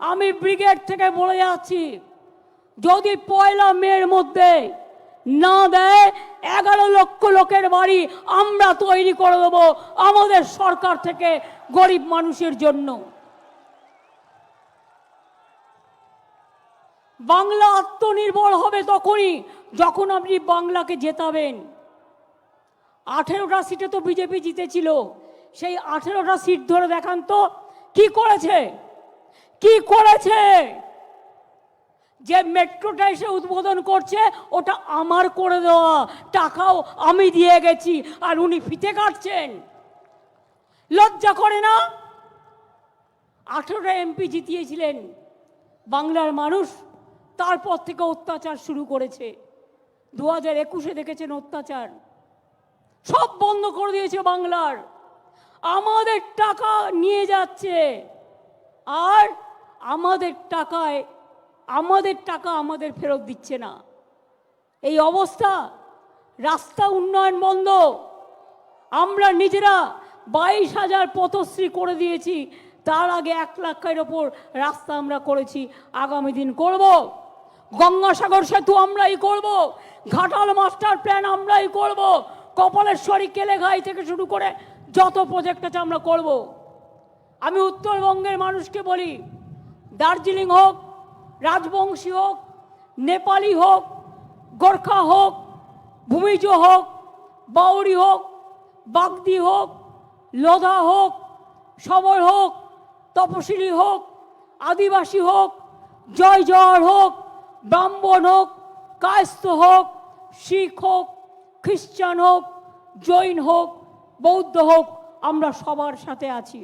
আমি ব্রিগেড থেকে বলে যাচ্ছি, যদি পয়লা মেয়ের মধ্যে না দেয়, এগারো লক্ষ লোকের বাড়ি আমরা তৈরি করে দেবো আমাদের সরকার থেকে গরিব মানুষের জন্য। বাংলা আত্মনির্ভর হবে তখনই যখন আপনি বাংলাকে জেতাবেন। আঠেরোটা সিটে তো বিজেপি জিতেছিল, সেই আঠেরোটা সিট ধরে দেখান তো, কি করেছে? কি করেছে? যে মেট্রোটা এসে উদ্বোধন করছে, ওটা আমার করে দেওয়া। টাকাও আমি দিয়ে গেছি, আর উনি ফিতে কাটছেন। লজ্জা করে না? আঠেরোটা এমপি জিতিয়েছিলেন বাংলার মানুষ, তারপর থেকে অত্যাচার শুরু করেছে। দু হাজার একুশে দেখেছেন অত্যাচার। সব বন্ধ করে দিয়েছে বাংলার। আমাদের টাকা নিয়ে যাচ্ছে। আর আমাদের টাকায়, আমাদের টাকা আমাদের ফেরত দিচ্ছে না। এই অবস্থা, রাস্তা উন্নয়ন বন্ধ। আমরা নিজেরা বাইশ হাজার পথশ্রী করে দিয়েছি, তার আগে এক লাখের ওপর রাস্তা আমরা করেছি, আগামী দিন করব। গঙ্গাসাগর সেতু আমরাই করব, ঘাটাল মাস্টার প্ল্যান আমরাই করব, কপালেশ্বরী কেলেঘাই থেকে শুরু করে যত প্রজেক্ট আছে আমরা করব। আমি উত্তরবঙ্গের মানুষকে বলি দার্জিলিং হোক, রাজবংশী হোক, নেপালি হোক, গোর্খা হোক, ভূমিজ হোক বাউরি হোক, বাগদি হোক, লোধা হোক সবর হোক, তপশিলি হোক, আদিবাসী হোক, জয় জয় হোক, ব্রাহ্মণ হোক, কায়স্থ হোক, শিখ হোক খ্রিস্টান হোক, জৈন হোক, বৌদ্ধ হোক, আমরা সবার সাথে আছি।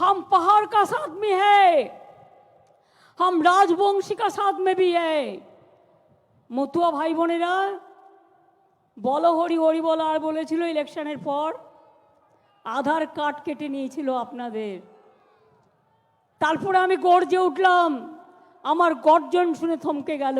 हम पहाड़ का साथ में है हम राजवंशी का साथ में भी है মতুয়া ভাই বোনেরা বলো হরি হরি বলো আর বলেছিল ইলেকশনের পর আধার কার্ড কেটে নিয়েছিল আপনাদের তারপরে আমি গর্জে উঠলাম আমার গর্জন শুনে থমকে গেল